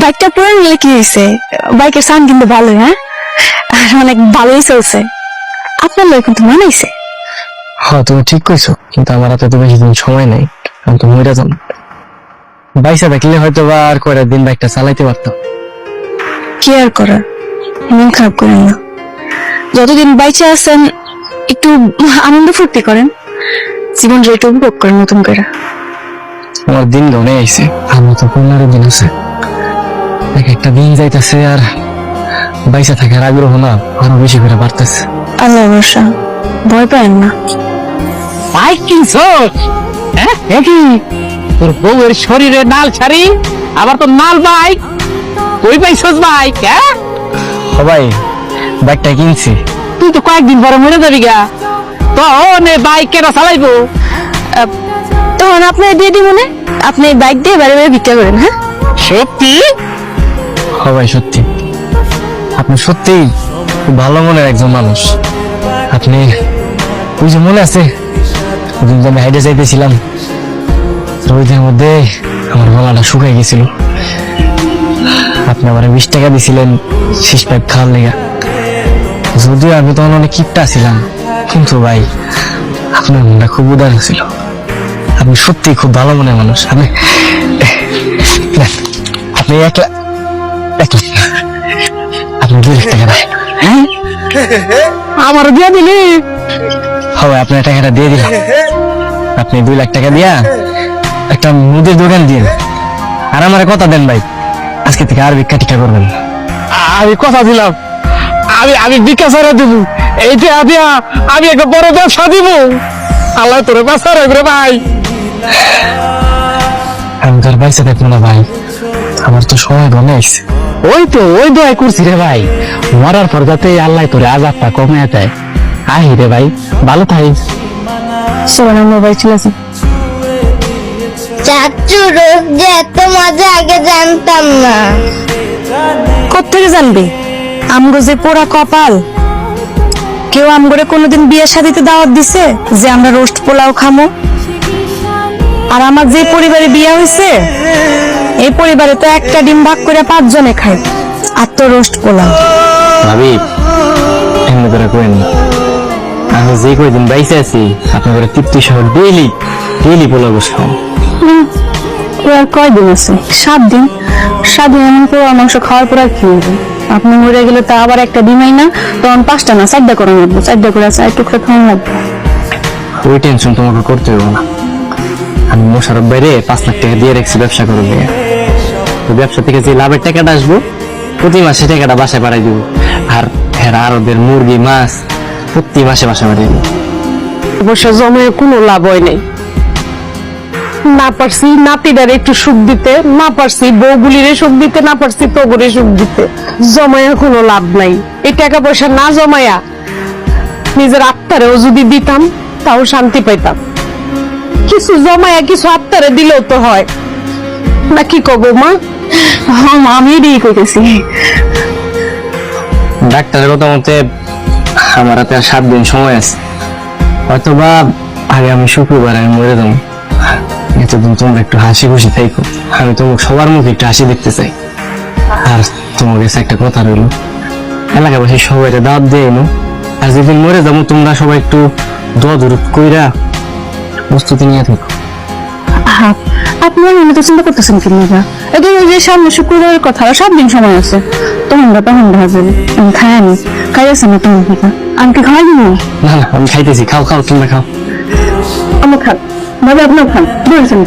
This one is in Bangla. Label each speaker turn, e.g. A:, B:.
A: বাইকটা পুরো নিলে কি হয়েছে? বাইকের সাউন্ড কিন্তু ভালোই হ্যাঁ? আর অনেক ভালোই চলছে। আপনার লোক কিন্তু মানাইছে।
B: হ্যাঁ তুমি ঠিক কইছো কিন্তু আমার হাতে তো বেশি দিন সময় নাই আমি তো মরে যাম। বাইসা থাকলে হয়তো বা আর কয়টা দিন বাইকটা চালাইতে পারতাম।
A: কি আর করার? মন খারাপ করেন না। যতদিন বাইচে আছেন একটু আনন্দ ফুর্তি করেন। জীবনটা একটু উপভোগ করেন নতুন করে।
B: আমার দিন গনে আইছে। আমার তো পনেরো দিন আছে। এক একটা দিন যাইতেছে আর বাইসা থাকার আগ্রহ না আরও বেশি করে বাড়তেছে।
A: আল্লাহ ভরসা। ভয় পায়েন না।
C: বাইক কিনছস হ্যাঁ কি? তোর বউয়ের শরীরে নাল ছাড়ি আবার তোর নাল বাইক কই পাইছস বাইক হ্যাঁ
B: সবাই বাইকটা কিনছি।
C: তুই তো কয়েকদিন পরে মরে যাবি গা। তো বাইক কেন চালাইবো।
A: তখন আপনি দিয়ে দিব মনে আপনি বাইক দিয়ে বাড়ি বাড়ি ভিক্ষা করেন হ্যাঁ?
C: সত্যি?
B: সবাই সত্যি। আপনি সত্যি খুব ভালো মনের একজন মানুষ। আপনি ওই যে মনে আছে ওদিন আমি হাইডে যাইতেছিলাম দিনের মধ্যে আমার গলাটা শুকাই গেছিল। আপনি আমার বিশ টাকা দিছিলেন, শেষ পাইপ খাওয়ার লেগা। যদিও আমি তখন অনেক কিপটা ছিলাম কিন্তু ভাই আপনার মনটা খুব উদার ছিল। আপনি সত্যি খুব ভালো মনের মানুষ। আপনি আপনি একলা একলা। আপনি দুই লাখ টাকা
C: হ্যাঁ আমার দিয়ে দিলি?
B: হবে আপনার টাকাটা দিয়ে দিলাম। আপনি দুই লাখ টাকা দিয়া একটা মুদির দোকান দিন। আর আমার কথা দেন ভাই। আজকে থেকে আর ভিক্ষা টিকা করবেন।
C: আমি কথা দিলাম। আমি আমি বিকাশ দেবো। এইটা দিয়া আমি একটা বড় ব্যবসা দিব। আল্লাহ তোরে রাখবে রে ভাই।
B: আমি তো আর বাইসে থাকব না ভাই। আমার তো সময় গনে
C: ওই তো ওই দোয়াই করছি রে ভাই। মরার পর যাতে আল্লাহ তোরে আজাবটা কমে দেয়। আহি রে ভাই ভালো থাকিস
A: আমরা বাড়ি চলে আসি
D: চাচু রোজ যে এত মজা আগে জানতাম না।
A: কোথেকে জানবি? আমগো যে পোড়া কপাল। কেউ আমগরে কোনোদিন বিয়ের শাদিতে দাওয়াত দিছে যে আমরা রোস্ট পোলাও খামো? আর আমার যে পরিবারে বিয়ে হয়েছে এই পরিবারে তো একটা ডিম ভাগ করে পাঁচজনে খায় আর তো রোস্ট পোলাও।
B: ভাবি এমনি করে করেন না আমি যে কয়দিন বাইসে আছি আপনার তৃপ্তি সহ ডেইলি ডেইলি পোলা বসে খাও
A: ও আর কয়দিন আছে? সাত দিন। সাত দিন এমন পোড়া মাংস খাওয়ার পর আর কি হবে আপনি মরে গেলে তা আবার একটা ডিমাই না। তখন পাঁচটা না চারটা করে লাগবে চারটা করে চার টুকরা খাওয়ানো লাগবে।
B: ওই টেনশন তোমাকে করতে হবে না। আমি মোশারফ বাইরে পাঁচ লাখ টাকা দিয়ে রেখেছি ব্যবসা করে দিয়ে তো ব্যবসা থেকে যে লাভের টাকাটা আসব প্রতি মাসে টাকাটা বাসায় বাড়াই দিব। আর হ্যাঁ আর ওদের মুরগি মাছ প্রতি মাসে বাসায় বাড়াই দিব।
E: অবশ্য জমায় কোনো লাভ হয় নাই। না পারছি নাতিদার একটু সুখ দিতে না পারছি বউগুলিরে সুখ দিতে না পারছি তগুরে সুখ দিতে। জমায়া কোনো লাভ নাই। এই টাকা পয়সা না জমায়া নিজের আত্মারেও যদি দিতাম তাও শান্তি পাইতাম। কিছু জমায়া কিছু আত্মারে দিলেও তো হয়। না কি কগো মা?
A: হ্যাঁ আমি এটাই কইতেছি।
B: ডাক্তারের কথা মতে আমার হাতে আর সাত দিন সময় আছে। হয়তো বা আগে আমি শুক্রবার আমি মরে যাব। এতদিন তোমরা একটু হাসি খুশি থাইকো। আমি তোমার সবার মুখে একটু হাসি দেখতে চাই। আর তোমার কাছে একটা কথা রইল। এলাকাবাসী সবাই দাওয়াত দিয়ে এনো আর যেদিন মরে যাব তোমরা সবাই একটু দোয়া দূরত কইরা প্রস্তুতি নিয়ে থাকো।
A: হ্যাঁ আপনি মনে তো চিন্তা করতেছেন কি না এটা ওই যে সামনে শুক্রবারের কথা সাত দিন সময় আছে। বা তখন দেখা আমি খাই আনি। খাই আছে না থেকে। আমি কি খাওয়াই
B: না না আমি খাইতেছি। খাও খাও তোমরা খাও।
A: আমার খান ভাবে আপনার খান বলেছেন